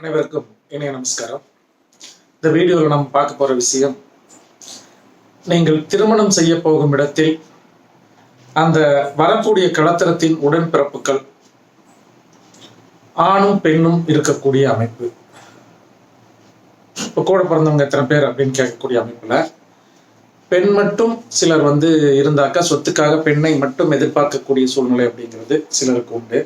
அனைவருக்கும் இணைய நமஸ்காரம். இந்த வீடியோவில் நம்ம பார்க்க போற விஷயம் நீங்கள் திருமணம் செய்ய போகும் இடத்தில் அந்த வரக்கூடிய கலத்திரத்தின் உடன்பிறப்புகள் ஆணும் பெண்ணும் இருக்கக்கூடிய அமைப்பு. இப்போ கூட பிறந்தவங்க எத்தனை பேர் அப்படின்னு கேட்கக்கூடிய அமைப்புல பெண் மட்டும் சிலர் வந்து இருந்தாக்கா சொத்துக்காக பெண்ணை மட்டும் எதிர்பார்க்கக்கூடிய சூழ்நிலை அப்படிங்கிறது சிலருக்கு உண்டு.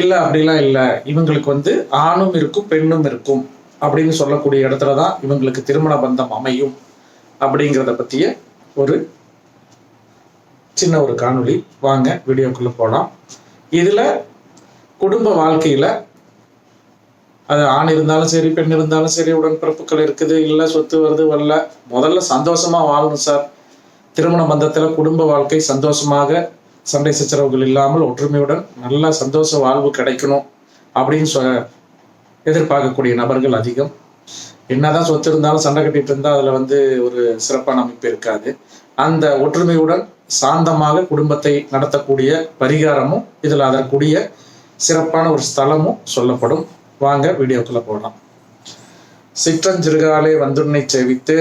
இல்லை அப்படிலாம் இல்லை. இவங்களுக்கு வந்து ஆணும் இருக்கும் பெண்ணும் இருக்கும் அப்படின்னு சொல்லக்கூடிய இடத்துல தான் இவங்களுக்கு திருமண பந்தம் அமையும் அப்படிங்கிறத பற்றிய ஒரு சின்ன ஒரு காணொளி. வாங்க வீடியோக்குள்ளே போகலாம் இதில் குடும்ப வாழ்க்கையில் அது ஆண் இருந்தாலும் சரி பெண் இருந்தாலும் சரி உடன்பிறப்புகள் இருக்குது இல்லை சொத்து வருது வரல. முதல்ல சந்தோஷமா வாழணும் சார். திருமண பந்தத்தில் குடும்ப வாழ்க்கை சந்தோஷமாக சண்டை சச்சரவுகள் இல்லாமல் ஒற்றுமையுடன் நல்ல சந்தோஷ வாழ்வு கிடைக்கணும் அப்படின்னு சொ எதிர்பார்க்கக்கூடிய நபர்கள் அதிகம். என்னதான் சொத்து இருந்தாலும் சண்டை கட்டிட்டு இருந்தால் அதில் வந்து ஒரு சிறப்பான அமைப்பு இருக்காது. அந்த ஒற்றுமையுடன் சாந்தமாக குடும்பத்தை நடத்தக்கூடிய பரிகாரமும் இதில் அதற்குரிய சிறப்பான ஒரு ஸ்தலமும் சொல்லப்படும். வாங்க வீடியோக்குள்ள போகலாம். சிற்றஞ்சிறுகாலே வந்துன்னை செவித்து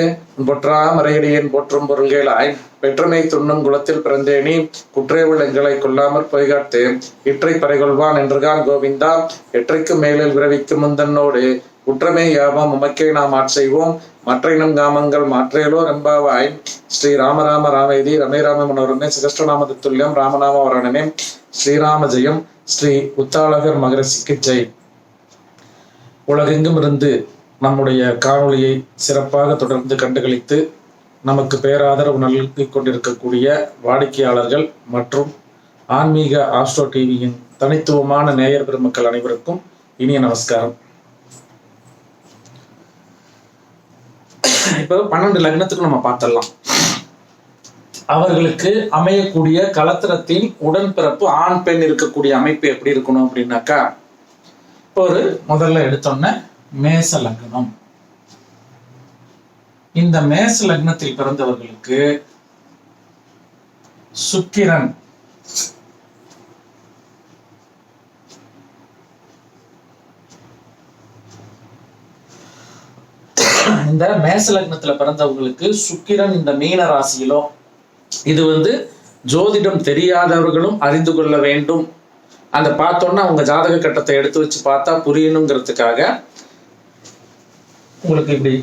பொற்றா மறையடியேன் போற்றும் பொருள்களாய் பெற்றமை துண்ணும் குலத்தில் பிறந்தேனி குற்றேவுள் எங்களை கொல்லாமற் பொய்காட்டு இற்றை பறைகொள்வான் என்றுகான் கோவிந்தா எற்றைக்கு மேலில் விரவிக்கும் முந்தன்னோடு குற்றமே யாவம் உமக்கே நாம் ஆட்செய்வோம் மற்றைனும் காமங்கள் மாற்றேலோ ரெம்பாவாய் ஸ்ரீ ராமராம ராமேதி ரமே ராம மனோரமே சிகஷ்டநாம துல்லியம் ராமநாம வரணமே ஸ்ரீராம ஜெயம் ஸ்ரீ உத்தாளகர் மகரசிக்கு ஜெய். உலகெங்கும் இருந்து நம்முடைய காணொளியை சிறப்பாக தொடர்ந்து கண்டுகளித்து நமக்கு பேராதரவு நல்கி கொண்டிருக்கக்கூடிய வாடிக்கையாளர்கள் மற்றும் ஆன்மீக ஆஸ்ட்ரோ டிவியின் தனித்துவமான நேயர் பெருமக்கள் அனைவருக்கும் இனிய நமஸ்காரம். இப்போ பன்னெண்டு லக்னத்துக்கு நம்ம பார்த்துடலாம். அவர்களுக்கு அமையக்கூடிய கலத்திரத்தின் உடன்பிறப்பு ஆண் பெண் இருக்கக்கூடிய அமைப்பு எப்படி இருக்கணும் அப்படின்னாக்கா இப்போ ஒரு முதல்ல எடுத்தோன்னே மேச லக்னம் இந்த மேச லக்னத்தில் பிறந்தவர்களுக்கு சுக்கிரன். இந்த மேச லக்னத்துல பிறந்தவங்களுக்கு சுக்கிரன் இந்த மீன ராசியிலோ இது வந்து ஜோதிடம் தெரியாதவர்களும் அறிந்து கொள்ள வேண்டும். அந்த பார்த்தோன்னா அவங்க ஜாதக கட்டத்தை எடுத்து வச்சு பார்த்தா புரியணுங்கிறதுக்காக உங்களுக்கு இப்படி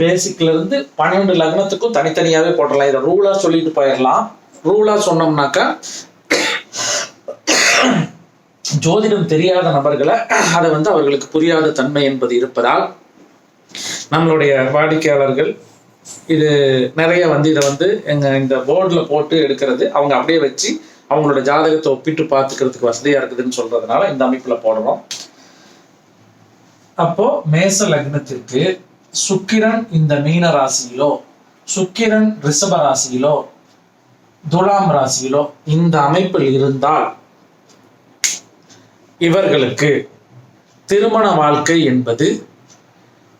பேசிக்ல இருந்து பன்னெண்டு லக்னத்துக்கும் தனித்தனியாவே போடலாம் இதை ரூலா சொல்லிட்டு போயிடலாம். ரூலா சொன்னோம்னாக்கா ஜோதிடம் தெரியாத நபர்களை அதை வந்து அவர்களுக்கு புரியாத தன்மை என்பது இருப்பதால் நம்மளுடைய வாடிக்கையாளர்கள் இது நிறைய வந்து இதை வந்து எங்க இந்த போர்டில் போட்டு எடுக்கிறது அவங்க அப்படியே வச்சு அவங்களோட ஜாதகத்தை ஒப்பிட்டு பார்த்துக்கிறதுக்கு வசதியா இருக்குதுன்னு சொல்றதுனால இந்த அமைப்புல போடுறோம். அப்போ மேச லக்னத்திற்கு சுக்கிரன் இந்த மீன ராசியிலோ சுக்கிரன் ரிஷப ராசியிலோ துலாம் ராசியிலோ இந்த அமைப்பில் இருந்தால் இவர்களுக்கு திருமண வாழ்க்கை என்பது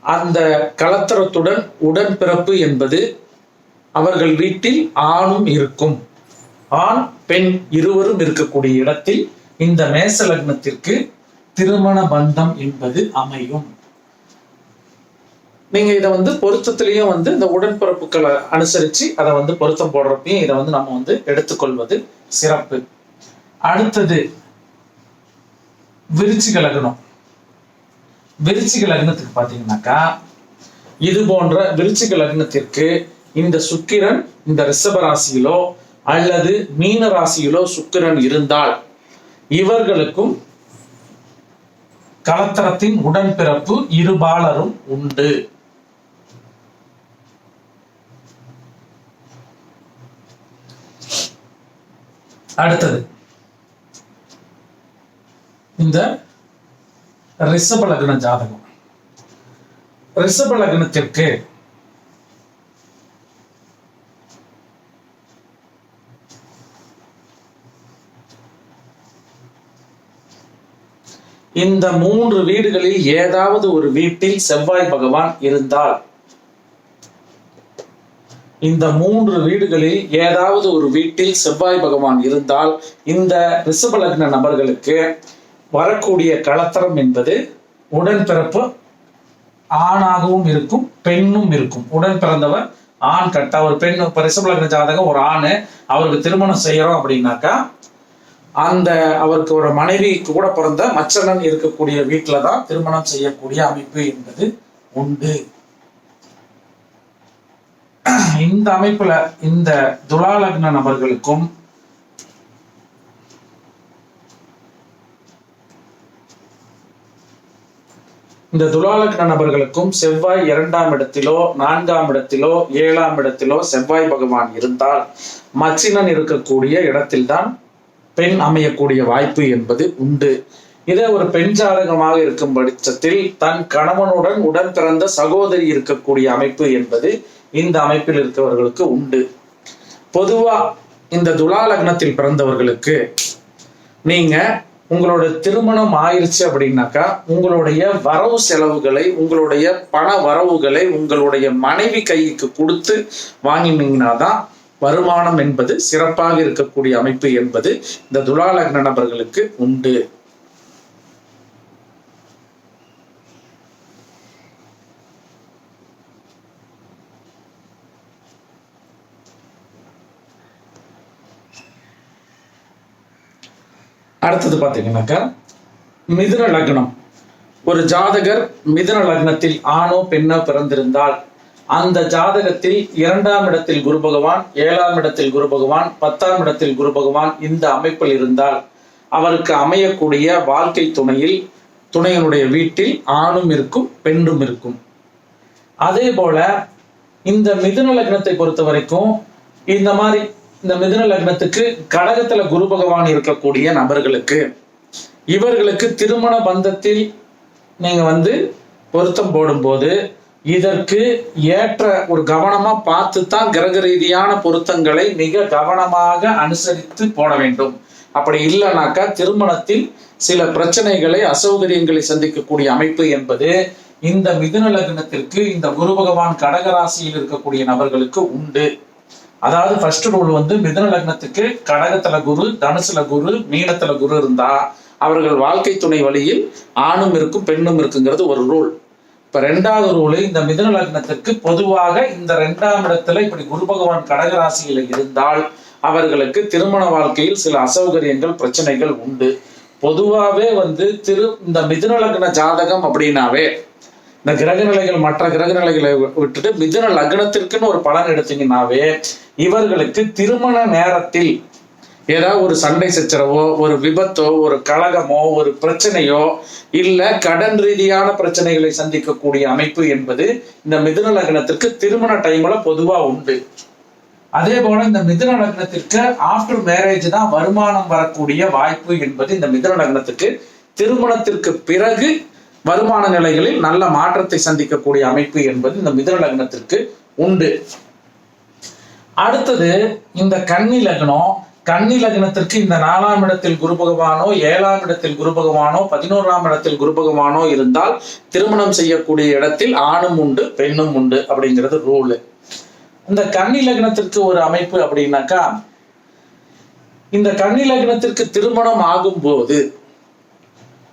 அந்த கலத்தரத்துடன் உடன்பிறப்பு என்பது அவர்கள் வீட்டில் ஆணும் இருக்கும். ஆண் பெண் இருவரும் இருக்கக்கூடிய இடத்தில் இந்த மேச லக்னத்திற்கு திருமண பந்தம் என்பது அமையும். நீங்க இதை வந்து பொருத்தத்திலையும் வந்து இந்த உடன்பிறப்புகளை அனுசரிச்சு அதை வந்து பொருத்தம் போடுறப்பையும் இதை வந்து நம்ம வந்து எடுத்துக்கொள்வது சிறப்பு. அடுத்தது விருச்சிக லக்னம் விருச்சிக லக்னத்துக்கு பாத்தீங்கன்னாக்கா இது போன்ற விருச்சிக லக்னத்திற்கு இந்த சுக்கிரன் இந்த ரிஷப ராசியிலோ அல்லது மீன ராசியிலோ சுக்கிரன் இருந்தால் இவர்களுக்கும் கலத்தரத்தின் உடன்பிறப்பு இருபாலரும் உண்டு. அடுத்தது. இந்த ரிஷப லக்ன ஜாதகம். ரிஷப லக்னத்திற்கு இந்த மூன்று வீடுகளில் ஏதாவது ஒரு வீட்டில் செவ்வாய் பகவான் இருந்தால் இந்த மூன்று வீடுகளில் ஏதாவது ஒரு வீட்டில் செவ்வாய் பகவான் இருந்தால் இந்த ரிஷபலக்ன நபர்களுக்கு வரக்கூடிய களத்திரம் என்பது உடன்பிறப்பு ஆணாகவும் இருக்கும் பெண்ணும் இருக்கும். உடன் பிறந்தவர் ஆண் கட்ட ஒரு பெண் இப்ப ஜாதகம் ஒரு ஆண் அவருக்கு திருமணம் செய்யறோம் அப்படின்னாக்கா அந்த அவருக்கு ஒரு மனைவி கூட பிறந்த மச்சனன் இருக்கக்கூடிய வீட்டில தான் திருமணம் செய்யக்கூடிய அமைப்பு என்பது உண்டு. இந்த அமைப்புல இந்த துலாலக்ன நபர்களுக்கும் இந்த துலாலக்ன நபர்களுக்கும் செவ்வாய் இரண்டாம் இடத்திலோ நான்காம் இடத்திலோ ஏழாம் இடத்திலோ செவ்வாய் பகவான் இருந்தால் மச்சினன் இருக்கக்கூடிய இடத்தில்தான் பெண் அமையக்கூடிய வாய்ப்பு என்பது உண்டு. இதே ஒரு பெண் ஜாதகமாக இருக்கும் பட்சத்தில் தன் கணவனுடன் உடன் பிறந்த சகோதரி இருக்கக்கூடிய அமைப்பு என்பது இந்த அமைப்பில் இருக்கவர்களுக்கு உண்டு. பொதுவா இந்த துலா லக்னத்தில் பிறந்தவர்களுக்கு நீங்க உங்களோட திருமணம் ஆயிருச்சு அப்படின்னாக்கா உங்களுடைய வரவு செலவுகளை உங்களுடைய பண வரவுகளை உங்களுடைய மனைவி கைக்கு கொடுத்து வாங்கினீங்கன்னா தான் வருமானம் என்பது சிறப்பாக இருக்கக்கூடிய அமைப்பு என்பது இந்த துலா லக்ன நபர்களுக்கு உண்டு. அடுத்தது பார்த்தீங்கன்னாக்கா மிதுன லக்னம். ஒரு ஜாதகர் மிதுன லக்னத்தில் ஆணோ பெண்ணோ பிறந்திருந்தால் அந்த ஜாதகத்தில் இரண்டாம் இடத்தில் குரு பகவான் ஏழாம் இடத்தில் குரு பகவான் பத்தாம் இடத்தில் குரு பகவான் இந்த அமைப்பில் இருந்தால் அவருக்கு அமையக்கூடிய வாழ்க்கை துணையில் துணையனுடைய வீட்டில் ஆணும் இருக்கும் பெண்ணும் இருக்கும். அதே போல இந்த மிதுன லக்னத்தை பொறுத்த வரைக்கும் இந்த மாதிரி இந்த மிதுன லக்னத்துக்கு கடகத்துல குரு பகவான் இருக்கக்கூடிய நபர்களுக்கு இவர்களுக்கு திருமண பந்தத்தில் நீங்க வந்து பொருத்தம் போடும்போது இதற்கு ஏற்ற ஒரு கவனமா பார்த்து தான் கிரக ரீதியான பொருத்தங்களை மிக கவனமாக அனுசரித்து போட வேண்டும். அப்படி இல்லைனாக்கா திருமணத்தில் சில பிரச்சனைகளை அசௌகரியங்களை சந்திக்கக்கூடிய அமைப்பு என்பது இந்த மிதுன லக்னத்திற்கு இந்த குரு பகவான் கடகராசியில் இருக்கக்கூடிய நபர்களுக்கு உண்டு. அதாவது ஃபர்ஸ்ட் ரூல் வந்து மிதுன லக்னத்துக்கு கடகத்துல குரு தனுசுல குரு மீனத்துல குரு இருந்தா அவர்கள் வாழ்க்கை துணை வழியில் ஆணும் இருக்கும் பெண்ணும் இருக்குங்கிறது ஒரு ரூல் இப்ப ரெண்டாவது ரூலு இந்த மிதுன லக்னத்திற்கு பொதுவாக இந்த ரெண்டாம் இடத்துல இப்படி குரு பகவான் கடகராசியில இருந்தால் அவர்களுக்கு திருமண வாழ்க்கையில் சில அசௌகரியங்கள் பிரச்சனைகள் உண்டு. பொதுவாகவே வந்து திரு இந்த மிதுன லக்ன ஜாதகம் அப்படின்னாவே இந்த கிரக நிலைகள் மற்ற கிரக நிலைகளை விட்டுட்டு மிதுன லக்னத்திற்குன்னு ஒரு பலன் எடுத்தீங்கன்னாவே இவர்களுக்கு திருமண நேரத்தில் ஏதாவது ஒரு சண்டை சச்சரவோ ஒரு விபத்தோ ஒரு கழகமோ ஒரு பிரச்சனையோ இல்ல கடன் ரீதியான பிரச்சனைகளை சந்திக்கக்கூடிய அமைப்பு என்பது இந்த மிதுன லக்னத்திற்கு திருமண டைம்ல பொதுவா உண்டு. அதே போல இந்த மிதுன லக்னத்திற்கு ஆஃப்டர் மேரேஜ் தான் வருமானம் வரக்கூடிய வாய்ப்பு என்பது இந்த மிதுன லக்னத்துக்கு திருமணத்திற்கு பிறகு வருமான நிலைகளில் நல்ல மாற்றத்தை சந்திக்கக்கூடிய அமைப்பு என்பது இந்த மிதுன லக்னத்திற்கு உண்டு. அடுத்தது இந்த கன்னி லக்னம் கன்னி லக்னத்திற்கு இந்த நாலாம் இடத்தில் குரு பகவானோ ஏழாம் இடத்தில் குரு பகவானோ பதினோராம் இடத்தில் குரு பகவானோ இருந்தால் திருமணம் செய்யக்கூடிய இடத்தில் ஆணும் உண்டு பெண்ணும் உண்டு அப்படிங்கிறது ரூலு இந்த கன்னி லக்னத்திற்கு ஒரு அமைப்பு அப்படின்னாக்கா இந்த கன்னி லக்னத்திற்கு திருமணம் ஆகும்போது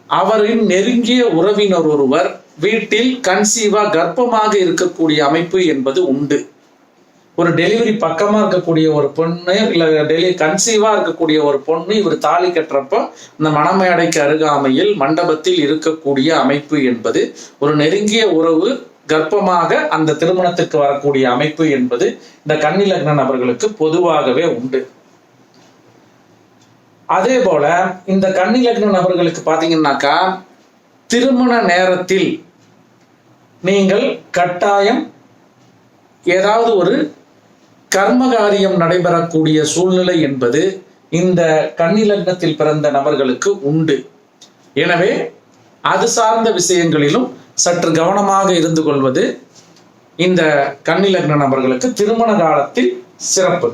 அவரின் நெருங்கிய உறவினர் ஒருவர் வீட்டில் கன்சீவா கர்ப்பமாக இருக்கக்கூடிய அமைப்பு என்பது உண்டு. ஒரு டெலிவரி பக்கமா இருக்கக்கூடிய ஒரு பொண்ணு இல்லை டெலி கன்சீவா இருக்கக்கூடிய ஒரு பொண்ணு இவர் தாலி கட்டுறப்போ இந்த மணமேடைக்கு அருகாமையில் மண்டபத்தில் இருக்கக்கூடிய அமைப்பு என்பது ஒரு நெருங்கிய உறவு கர்ப்பமாக அந்த திருமணத்திற்கு வரக்கூடிய அமைப்பு என்பது இந்த கன்னி நபர்களுக்கு பொதுவாகவே உண்டு. அதே போல இந்த கன்னி நபர்களுக்கு பாத்தீங்கன்னாக்கா திருமண நேரத்தில் நீங்கள் கட்டாயம் ஏதாவது ஒரு கர்மகாரியம் நடைபெறக்கூடிய சூழ்நிலை என்பது இந்த கன்னிலக்னத்தில் பிறந்த நபர்களுக்கு உண்டு. எனவே அது சார்ந்த விஷயங்களிலும் சற்று கவனமாக இருந்து கொள்வது இந்த கன்னிலக்ன நபர்களுக்கு திருமண காலத்தில் சிறப்பு.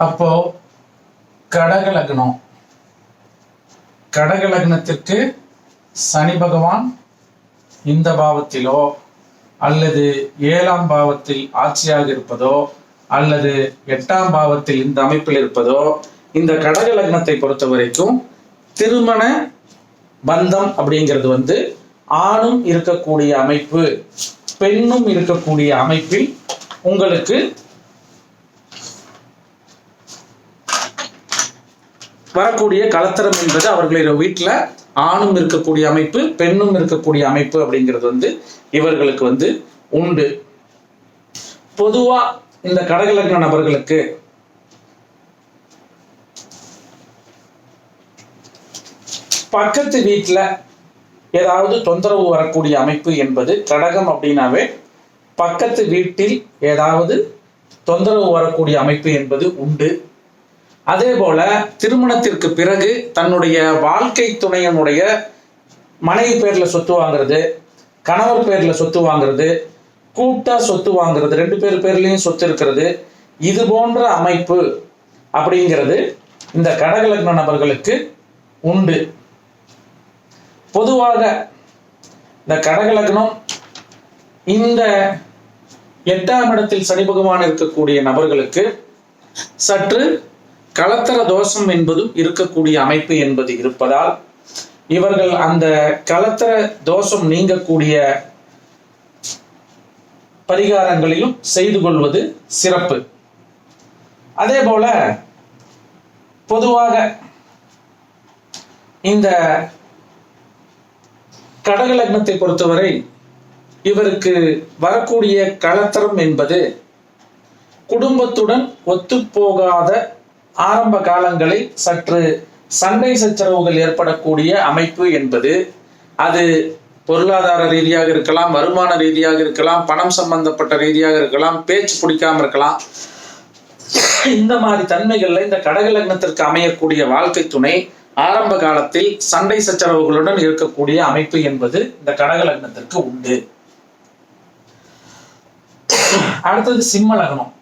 அப்போ கடக லக்னம். கடக லக்னத்திற்கு சனி பகவான் இந்த பாவத்திலோ அல்லது ஏழாம் பாவத்தில் ஆட்சியாக இருப்பதோ அல்லது எட்டாம் பாவத்தில் இந்த அமைப்பில் இருப்பதோ இந்த கடக லக்னத்தை பொறுத்த வரைக்கும் திருமண பந்தம் அப்படிங்கிறது வந்து ஆணும் இருக்கக்கூடிய அமைப்பு பெண்ணும் இருக்கக்கூடிய அமைப்பில் உங்களுக்கு வரக்கூடிய கலத்தரம் என்பது அவர்களுடைய வீட்டில் ஆணும் இருக்கக்கூடிய அமைப்பு பெண்ணும் இருக்கக்கூடிய அமைப்பு அப்படிங்கிறது வந்து இவர்களுக்கு வந்து உண்டு. பொதுவா இந்த கடகலக்ன நபர்களுக்கு பக்கத்து வீட்டில் ஏதாவது தொந்தரவு வரக்கூடிய அமைப்பு என்பது கடகம் அப்படின்னாவே பக்கத்து வீட்டில் ஏதாவது தொந்தரவு வரக்கூடிய அமைப்பு என்பது உண்டு. அதே போல திருமணத்திற்கு பிறகு தன்னுடைய வாழ்க்கை துணையனுடைய மனைவி பேர்ல சொத்து வாங்குறது கணவர் பேர்ல சொத்து வாங்குறது கூட்டா சொத்து வாங்குறது ரெண்டு பேர் பேர்லயும் சொத்து இருக்கிறது. இது போன்ற அமைப்பு அப்படிங்கிறது இந்த கடகலக்ன நபர்களுக்கு உண்டு. பொதுவாக இந்த கடகலக்னம் இந்த எட்டாம் இடத்தில் சனி பகவான் இருக்கக்கூடிய நபர்களுக்கு சற்று கலத்தர தோஷம் என்பதும் இருக்கக்கூடிய அமைப்பு என்பது இருப்பதால் இவர்கள் அந்த கலத்தர தோஷம் நீங்கக்கூடிய பரிகாரங்களிலும் செய்து கொள்வது சிறப்பு. அதே போல பொதுவாக இந்த கடக லக்னத்தை பொறுத்தவரை இவருக்கு வரக்கூடிய கலத்தரம் என்பது குடும்பத்துடன் ஒத்துப்போகாத ஆரம்ப காலங்களில் சற்று சண்டை சச்சரவுகள் ஏற்படக்கூடிய அமைப்பு என்பது அது பொருளாதார ரீதியாக இருக்கலாம் வருமான ரீதியாக இருக்கலாம் பணம் சம்பந்தப்பட்ட ரீதியாக இருக்கலாம் பேச்சு பிடிக்காம இருக்கலாம். இந்த மாதிரி தன்மைகள்ல இந்த கடக லக்னத்திற்கு அமையக்கூடிய வாழ்க்கை துணை ஆரம்ப காலத்தில் சண்டை சச்சரவுகளுடன் இருக்கக்கூடிய அமைப்பு என்பது இந்த கடக லக்னத்திற்கு உண்டு. அடுத்தது சிம்ம லக்னம்.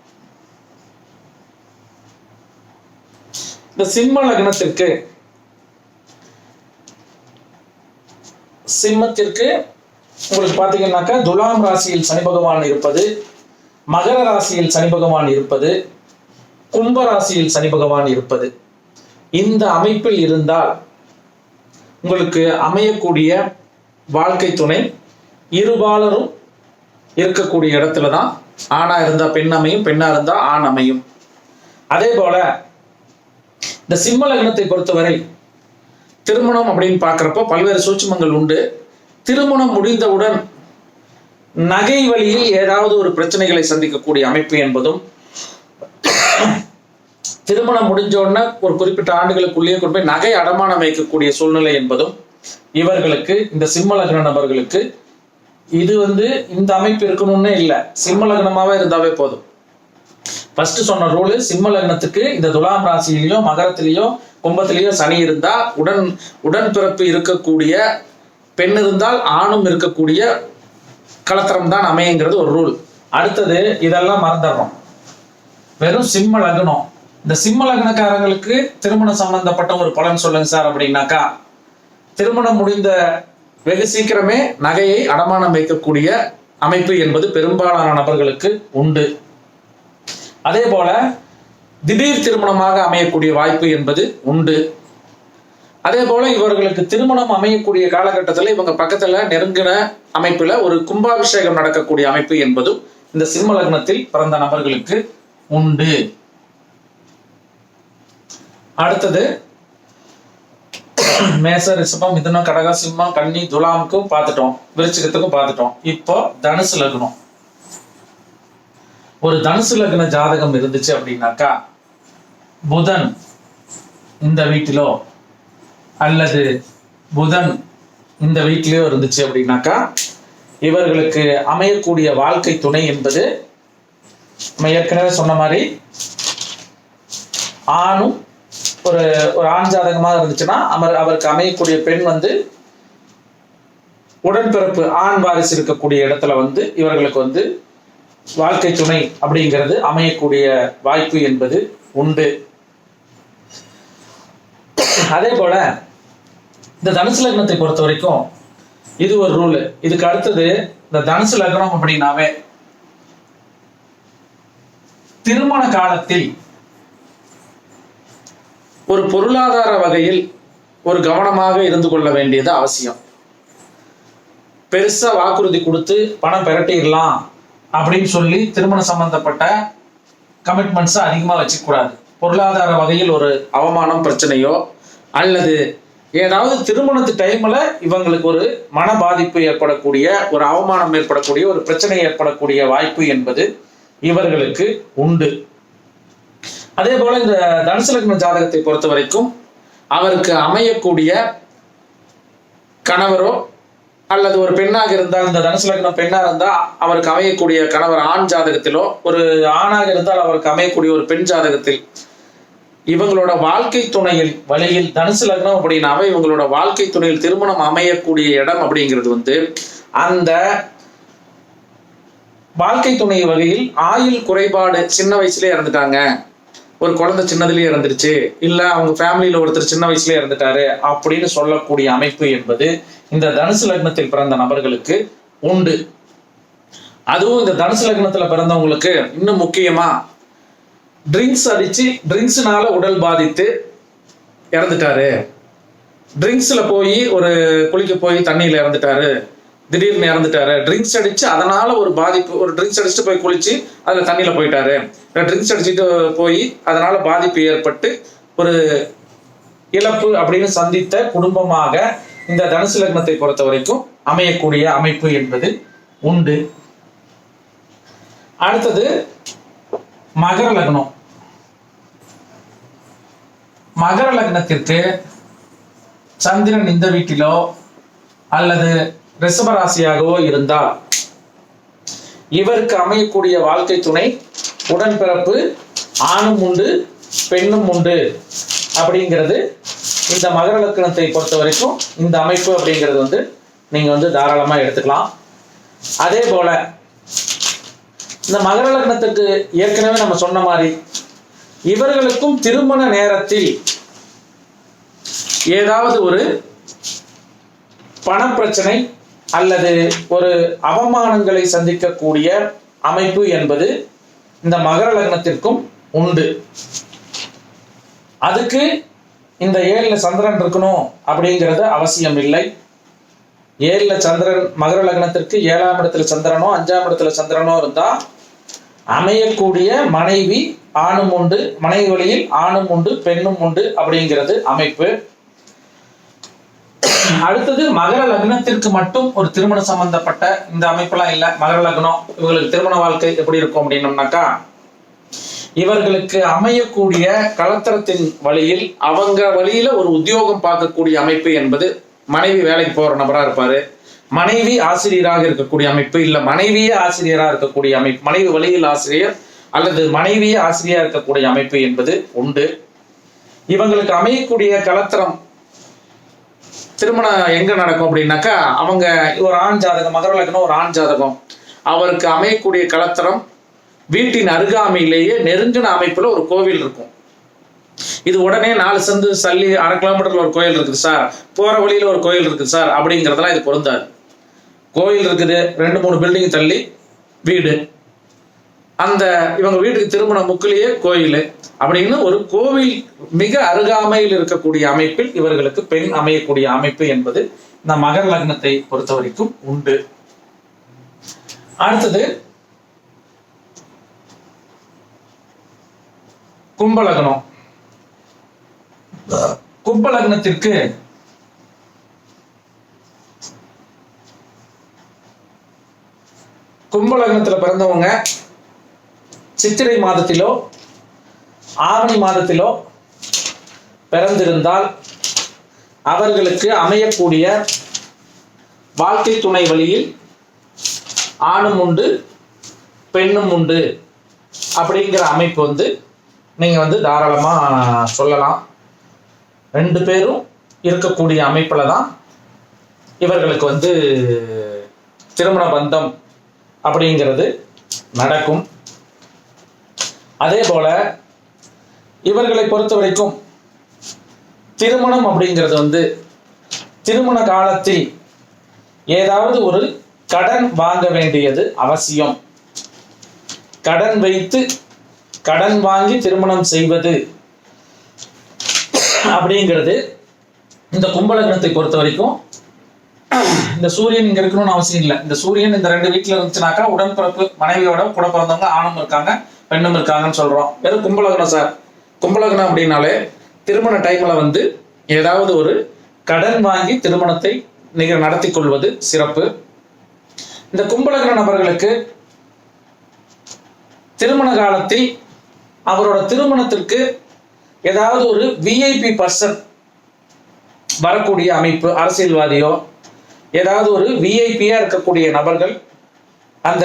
இந்த சிம்ம லக்னத்திற்கு சிம்மத்திற்கு உங்களுக்கு பார்த்தீங்கன்னாக்கா துலாம் ராசியில் சனி பகவான் இருப்பது மகர ராசியில் சனி பகவான் இருப்பது கும்ப ராசியில் சனி பகவான் இருப்பது. இந்த அமைப்பில் இருந்தால் உங்களுக்கு அமையக்கூடிய வாழ்க்கை துணை இருபாலரும் இருக்கக்கூடிய இடத்துல தான் ஆணா இருந்தா பெண் அமையும் பெண்ணா இருந்தா ஆண் அமையும். அதே போல இந்த சிம்ம லக்னத்தை பொறுத்தவரை திருமணம் அப்படின்னு பார்க்குறப்போ பல்வேறு சூட்சமங்கள் உண்டு. திருமணம் முடிந்தவுடன் நகை வழியில் ஏதாவது ஒரு பிரச்சனைகளை சந்திக்கக்கூடிய அமைப்பு என்பதும் திருமணம் முடிஞ்ச உடனே ஒரு குறிப்பிட்ட ஆண்டுகளுக்குள்ளேயே கொண்டு போய் நகை அடமானம் வைக்கக்கூடிய சூழ்நிலை என்பதும் இவர்களுக்கு இந்த சிம்ம லக்ன நபர்களுக்கு இது வந்து இந்த அமைப்பு இருக்கணும்னே இல்லை. சிம்ம லக்னமாவே இருந்தாவே போதும். ஃபர்ஸ்ட் சொன்ன ரூல் சிம்ம லக்னத்துக்கு இந்த துலாம் ராசியிலையோ மகரத்திலேயோ கும்பத்திலேயோ சனி இருந்தா உடன் உடன்பிறப்பு இருக்கக்கூடிய பெண் இருந்தால் ஆணும் இருக்கக்கூடிய கலத்தரம் தான் அமையுங்கிறது ஒரு ரூல் அடுத்தது இதெல்லாம் மறந்துடுறோம். வெறும் சிம்ம லக்னம். இந்த சிம்ம லக்னக்காரங்களுக்கு திருமணம் சம்பந்தப்பட்ட ஒரு பலன் சொல்லுங்க சார் அப்படின்னாக்கா திருமணம் முடிந்த வெகு சீக்கிரமே நகையை அடமானம் வைக்கக்கூடிய அமைப்பு என்பது பெரும்பாலான நபர்களுக்கு உண்டு. அதே போல திடீர் திருமணமாக அமையக்கூடிய வாய்ப்பு என்பது உண்டு. அதே போல இவர்களுக்கு திருமணம் அமையக்கூடிய காலகட்டத்தில் இவங்க பக்கத்துல நெருங்கின அமைப்புல ஒரு கும்பாபிஷேகம் நடக்கக்கூடிய அமைப்பு என்பதும் இந்த சிம்ம லக்னத்தில் பிறந்த நபர்களுக்கு உண்டு. அடுத்தது மேச ரிஷபம் மிதுனம் கடக சிம்மம் கன்னி துலாமுக்கும் பார்த்துட்டோம். விருச்சிகத்துக்கும் பார்த்துட்டோம். இப்போ தனுசு லக்னம். ஒரு தனுசு லக்ன ஜாதகம் இருந்துச்சு அப்படின்னாக்கா புதன் இந்த வீட்டிலோ அல்லது புதன் இந்த வீட்டிலேயோ இருந்துச்சு அப்படின்னாக்கா இவர்களுக்கு அமையக்கூடிய வாழ்க்கை துணை என்பது நம்ம ஏற்கனவே சொன்ன மாதிரி ஆணும் ஒரு ஒரு ஆண் ஜாதகமாக இருந்துச்சுன்னா அவர் அவருக்கு அமையக்கூடிய பெண் வந்து உடன்பிறப்பு ஆண் வாரிசு இருக்கக்கூடிய இடத்துல வந்து இவர்களுக்கு வந்து வாழ்க்கை துணை அப்படிங்கிறது அமையக்கூடிய வாய்ப்பு என்பது உண்டு. அதே போல இந்த தனுசு லக்னத்தை பொறுத்த வரைக்கும் இது ஒரு ரூல் இதுக்கு அடுத்தது இந்த தனுசு லக்னம் அப்படின்னாவே திருமண காலத்தில் ஒரு பொருளாதார வகையில் ஒரு கவனமாக இருந்து கொள்ள வேண்டியது அவசியம். பெருசா வாக்குறுதி கொடுத்து பணம் பெரட்டிடலாம். அப்படின்னு சொல்லி திருமணம் சம்பந்தப்பட்ட கமிட்மெண்ட்ஸை அதிகமாக வச்சுக்கூடாது பொருளாதார வகையில் ஒரு அவமானம் பிரச்சனையோ அல்லது ஏதாவது திருமணத்து டைம்ல இவங்களுக்கு ஒரு மன பாதிப்பு ஏற்படக்கூடிய ஒரு அவமானம் ஏற்படக்கூடிய ஒரு பிரச்சனை ஏற்படக்கூடிய வாய்ப்பு என்பது இவர்களுக்கு உண்டு. அதே போல இந்த தனுசு லக்ன ஜாதகத்தை பொறுத்த வரைக்கும் அவருக்கு அமையக்கூடிய கணவரோ அல்லது ஒரு பெண்ணாக இருந்தால் இந்த தனுசு லக்னம் பெண்ணா இருந்தா அவருக்கு அமையக்கூடிய கணவர் ஆண் ஜாதகத்திலோ ஒரு ஆணாக இருந்தால் அவருக்கு அமையக்கூடிய ஒரு பெண் ஜாதகத்தில் இவங்களோட வாழ்க்கை துணையில் வழியில் தனுசு லக்னம் அப்படின்னாவே இவங்களோட வாழ்க்கை துணையில் திருமணம் அமையக்கூடிய இடம் அப்படிங்கிறது வந்து அந்த வாழ்க்கை துணை வகையில் ஆயுள் குறைபாடு சின்ன வயசுலயே இறந்துட்டாங்க. ஒரு குழந்தை சின்னதுலயே இறந்துருச்சு. இல்ல அவங்க ஃபேமிலியில ஒருத்தர் சின்ன வயசுலயே இறந்துட்டாரு அப்படின்னு சொல்லக்கூடிய அமைப்பு என்பது இந்த தனுசு லக்னத்தில் பிறந்த நபர்களுக்கு உண்டு. அதுவும் இந்த தனுசு லக்னத்துல பிறந்தவங்களுக்கு இன்னும் முக்கியமா ட்ரிங்க்ஸ் அடிச்சு ட்ரிங்க்ஸ்னால உடல் பாதித்து இறந்துட்டாரு. ட்ரிங்க்ஸ்ல போய் ஒரு குளிக்க போய் தண்ணியில இறந்துட்டாரு. திடீர்னு இறந்துட்டாரு. ட்ரிங்க்ஸ் அடிச்சு அதனால ஒரு பாதிப்பு ஒரு ட்ரிங்க்ஸ் அடிச்சுட்டு போய் குளிச்சு அதுல தண்ணியில போயிட்டாரு. ட்ரிங்க்ஸ் அடிச்சுட்டு போய் அதனால பாதிப்பு ஏற்பட்டு ஒரு இழப்பு அப்படின்னு சந்தித்த குடும்பமாக இந்த தனுசு லக்னத்தை பொறுத்த வரைக்கும் அமையக்கூடிய அமைப்பு என்பது உண்டு. அடுத்தது மகர லக்னம். மகர லக்னத்திற்கு சந்திரன் இந்த வீட்டிலோ அல்லது ரிஷபராசியாகவோ இருந்தால் இவருக்கு அமையக்கூடிய வாழ்க்கை துணை உடன்பிறப்பு ஆணும் உண்டு பெண்ணும் உண்டு அப்படிங்கிறது இந்த மகர லக்னத்தை பொறுத்த வரைக்கும் இந்த அமைப்பு அப்படிங்கிறது வந்து நீங்க வந்து தாராளமா எடுத்துக்கலாம். அதே போல இந்த மகர லக்னத்துக்கு ஏற்கனவே நம்ம சொன்ன மாதிரி இவர்களுக்கும் திருமண நேரத்தில் ஏதாவது ஒரு பணப்பிரச்சனை அல்லது ஒரு அவமானங்களை சந்திக்கக்கூடிய அமைப்பு என்பது இந்த மகர லக்னத்திற்கும் உண்டு. அதுக்கு இந்த ஏழுல சந்திரன் இருக்கணும் அப்படிங்கிறது அவசியம் இல்லை. ஏழுல சந்திரன் மகர லக்னத்திற்கு ஏழாம் இடத்துல சந்திரனோ அஞ்சாம் இடத்துல சந்திரனோ இருந்தா அமையக்கூடிய மனைவி ஆணும் உண்டு மனைவி வழியில் ஆணும் உண்டு பெண்ணும் உண்டு அப்படிங்கிறது அமைப்பு. அடுத்தது மகர லக்னத்திற்கு மட்டும் ஒரு திருமணம் சம்பந்தப்பட்ட இந்த அமைப்பெல்லாம் இல்ல. மகர லக்னம் இவங்களுக்கு திருமண வாழ்க்கை எப்படி இருக்கும் அப்படின்னம்னாக்கா இவர்களுக்கு அமையக்கூடிய கலத்தரத்தின் வழியில் அவங்க வழியில ஒரு உத்தியோகம் பார்க்கக்கூடிய அமைப்பு என்பது மனைவி வேலைக்கு போற நபரா இருப்பாரு. மனைவி ஆசிரியராக இருக்கக்கூடிய அமைப்பு இல்ல மனைவியே ஆசிரியராக இருக்கக்கூடிய அமைப்பு மனைவி வழியில் ஆசிரியர் அல்லது மனைவியே ஆசிரியரா இருக்கக்கூடிய அமைப்பு என்பது உண்டு. இவங்களுக்கு அமையக்கூடிய கலத்தரம் திருமணம் எங்க நடக்கும் அப்படின்னாக்கா அவங்க ஒரு ஆண் ஜாதகம் மகர லக்னம் ஒரு ஆண் ஜாதகம். அவருக்கு அமையக்கூடிய கலத்தரம் வீட்டின் அருகாமையிலேயே நெருங்கின அமைப்புல ஒரு கோவில் இருக்கும். இது உடனே நாலு சந்து சல்லி அரை கிலோமீட்டர்ல ஒரு கோயில் இருக்குது சார். போற வழியில ஒரு கோயில் இருக்குது சார் அப்படிங்கிறதெல்லாம் இது பொருந்தாது. கோயில் இருக்குது ரெண்டு மூணு பில்டிங் தள்ளி வீடு. அந்த இவங்க வீட்டுக்கு திருமண முக்கிலேயே கோயில். அப்படின்னு ஒரு கோவில் மிக அருகாமையில் இருக்கக்கூடிய அமைப்பில் இவர்களுக்கு பெண் அமையக்கூடிய அமைப்பு என்பது இந்த மகர் லக்னத்தை பொறுத்த வரைக்கும் உண்டு. அடுத்தது கும்பலக்னம். கும்பலக்னத்திற்கு கும்பலக்னத்துல பிறந்தவங்க சித்திரை மாதத்திலோ ஆவணி மாதத்திலோ பிறந்திருந்தால் அவர்களுக்கு அமையக்கூடிய வாழ்க்கை துணை வழியில் ஆணும் உண்டு பெண்ணும் உண்டு அப்படிங்கிற அமைப்பு வந்து நீங்கள் வந்து தாராளமாக சொல்லலாம். ரெண்டு பேரும் இருக்கக்கூடிய அமைப்பில் தான் இவர்களுக்கு வந்து திருமண பந்தம் அப்படிங்கிறது நடக்கும். அதே போல இவர்களை பொறுத்த வரைக்கும் திருமணம் அப்படிங்கிறது வந்து திருமண காலத்தில் ஏதாவது ஒரு கடன் வாங்க வேண்டியது அவசியம். கடன் வைத்து கடன் வாங்கி திருமணம் செய்வது அப்படிங்கிறது இந்த கும்பலக்னத்தை பொறுத்த வரைக்கும் இந்த சூரியன் இங்க இருக்கணும்னு அவசியம் இல்லை. இந்த சூரியன் இந்த ரெண்டு வீட்டுல இருந்துச்சுனாக்கா உடன்பிறப்பு மனைவியோட கூட பிறந்தவங்க ஆணும் இருக்காங்க பெண்ணும் இருக்காங்கன்னு சொல்றோம். வெறும் கும்பலக்னம் சார். கும்பலக்னம் அப்படின்னாலே திருமண டைம்ல வந்து ஏதாவது ஒரு கடன் வாங்கி திருமணத்தை நிகழ் நடத்தி கொள்வது சிறப்பு. இந்த கும்பலக்ன நபர்களுக்கு திருமண காலத்தில் அவரோட திருமணத்திற்கு ஏதாவது ஒரு விஐபி பர்சன் வரக்கூடிய அமைப்பு அரசியல்வாதியோ ஏதாவது ஒரு விஐபியா இருக்கக்கூடிய நபர்கள் அந்த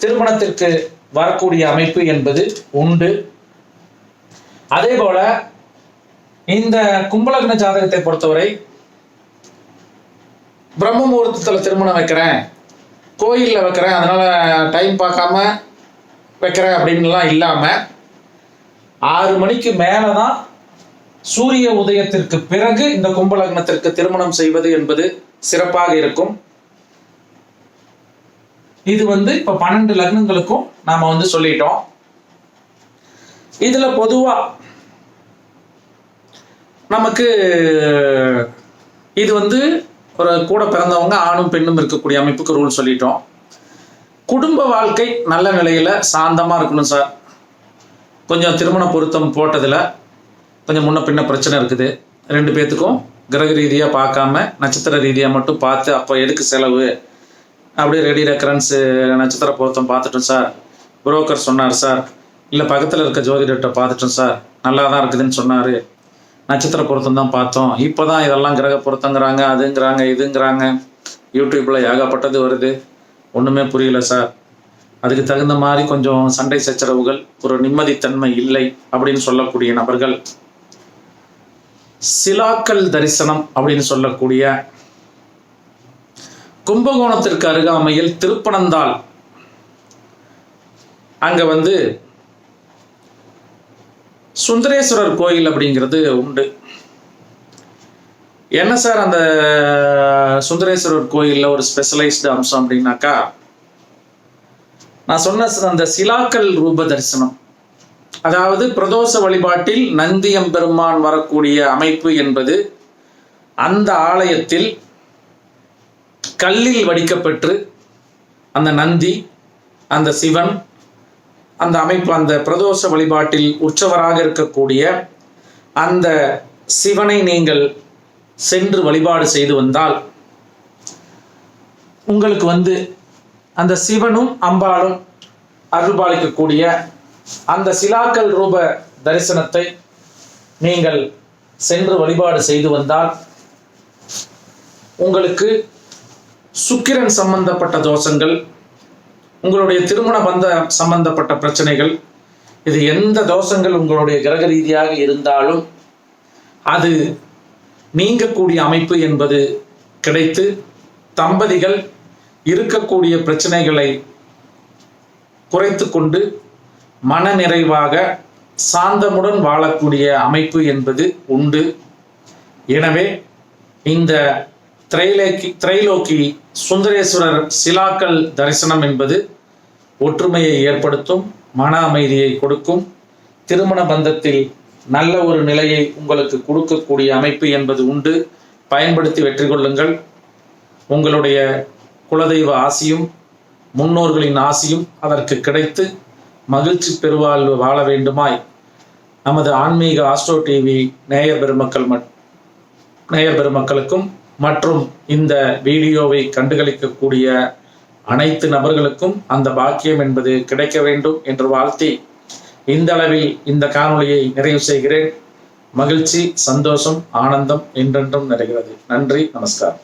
திருமணத்திற்கு வரக்கூடிய அமைப்பு என்பது உண்டு. அதே போல இந்த கும்பலக்ன ஜாதகத்தை பொறுத்தவரை பிரம்ம முகூர்த்தத்துல திருமணம் வைக்கிறேன் கோயில்ல வைக்கிறேன் அதனால டைம் பார்க்காம வைக்கிறேன் அப்படின்லாம் இல்லாம ஆறு மணிக்கு மேலதான் சூரிய உதயத்திற்கு பிறகு இந்த கும்பலக்னத்திற்கு திருமணம் செய்வது என்பது சிறப்பாக இருக்கும். இது வந்து இப்ப பன்னெண்டு லக்னங்களுக்கும் நாம வந்து சொல்லிட்டோம். இதுல பொதுவா நமக்கு இது வந்து ஒரு கூட பிறந்தவங்க ஆணும் பெண்ணும் இருக்கக்கூடிய அமைப்புக்கு ரூல் சொல்லிட்டோம். குடும்ப வாழ்க்கை நல்ல நிலையில சாந்தமா இருக்கணும் சார். கொஞ்சம் திருமண பொருத்தம் போட்டதில் கொஞ்சம் முன்ன பின்ன பிரச்சனை இருக்குது. ரெண்டு பேர்த்துக்கும் கிரக ரீதியாக பார்க்காம நட்சத்திர ரீதியாக மட்டும் பார்த்து அப்போ எதுக்கு செலவு? அப்படியே ரெடி ரெக்கரன்ஸு நட்சத்திர பொருத்தம் பார்த்துட்டோம் சார். புரோக்கர் சொன்னார் சார். இல்லை பக்கத்தில் இருக்க ஜோதிடர்கிட்ட பார்த்துட்டோம் சார். நல்லா தான் இருக்குதுன்னு சொன்னார். நட்சத்திர பொருத்தம் தான் பார்த்தோம். இப்போ தான் இதெல்லாம் கிரக பொருத்தங்கிறாங்க அதுங்கிறாங்க இதுங்கிறாங்க. யூடியூப்பில் ஏகப்பட்டது வருது. ஒன்றுமே புரியல சார். அதுக்கு தகுந்த மாதிரி கொஞ்சம் சண்டை சச்சரவுகள் ஒரு நிம்மதித்தன்மை இல்லை அப்படின்னு சொல்லக்கூடிய நபர்கள் சிலாக்கல் தரிசனம் அப்படின்னு சொல்லக்கூடிய கும்பகோணத்திற்கு அருகாமையில் திருப்பனந்தால் அங்க வந்து சுந்தரேஸ்வரர் கோயில் அப்படிங்கிறது உண்டு. என்ன சார் அந்த சுந்தரேஸ்வரர் கோயிலில் ஒரு ஸ்பெஷலைஸ்டு அம்சம் அப்படின்னாக்கா நான் சொன்ன அந்த சிலாக்கல் ரூப தரிசனம் அதாவது பிரதோஷ வழிபாட்டில் நந்தியம் பெருமான் வரக்கூடிய அமைப்பு என்பது அந்த ஆலயத்தில் கல்லில் வடிக்கப்பெற்று அந்த நந்தி அந்த சிவன் அந்த அமைப்பு அந்த பிரதோஷ வழிபாட்டில் உற்சவராக இருக்கக்கூடிய அந்த சிவனை நீங்கள் சென்று வழிபாடு செய்து வந்தால் உங்களுக்கு வந்து அந்த சிவனும் அம்பாளும் அருள்பாலிக்கக்கூடிய அந்த சிலாக்கல் ரூப தரிசனத்தை நீங்கள் சென்று வழிபாடு செய்து வந்தால் உங்களுக்கு சுக்கிரன் சம்பந்தப்பட்ட தோஷங்கள் உங்களுடைய திருமண பந்த சம்பந்தப்பட்ட பிரச்சனைகள் இது எந்த தோஷங்கள் உங்களுடைய கிரக ரீதியாக இருந்தாலும் அது நீங்கக்கூடிய அமைப்பு என்பது கிடைத்து தம்பதிகள் இருக்கக்கூடிய பிரச்சனைகளை குறைத்து கொண்டு மன நிறைவாக சாந்தமுடன் வாழக்கூடிய அமைப்பு என்பது உண்டு. எனவே இந்த திரைலேக்கி திரைலோக்கி சுந்தரேஸ்வரர் சிலாக்கல் தரிசனம் என்பது ஒற்றுமையை ஏற்படுத்தும் மன அமைதியை கொடுக்கும் திருமண பந்தத்தில் நல்ல ஒரு நிலையை உங்களுக்கு கொடுக்கக்கூடிய அமைப்பு என்பது உண்டு. பயன்படுத்தி வெற்றி கொள்ளுங்கள் உங்களுடைய குலதெய்வ ஆசியும் முன்னோர்களின் ஆசியும் அதற்கு கிடைத்து மகிழ்ச்சி பெருவாழ்வு வாழ வேண்டுமாய் நமது ஆன்மீக ஆஸ்ட்ரோ டிவி நேயர் பெருமக்கள் மட் நேயர் பெருமக்களுக்கும் மற்றும் இந்த வீடியோவை கண்டுகளிக்கக்கூடிய அனைத்து நபர்களுக்கும் அந்த பாக்கியம் என்பது கிடைக்க வேண்டும் என்று வாழ்த்தி இந்த அளவில் இந்த காணொளியை நிறைவு செய்கிறேன். மகிழ்ச்சி சந்தோஷம் ஆனந்தம் என்றென்றும் நிறைகிறது. நன்றி நமஸ்காரம்.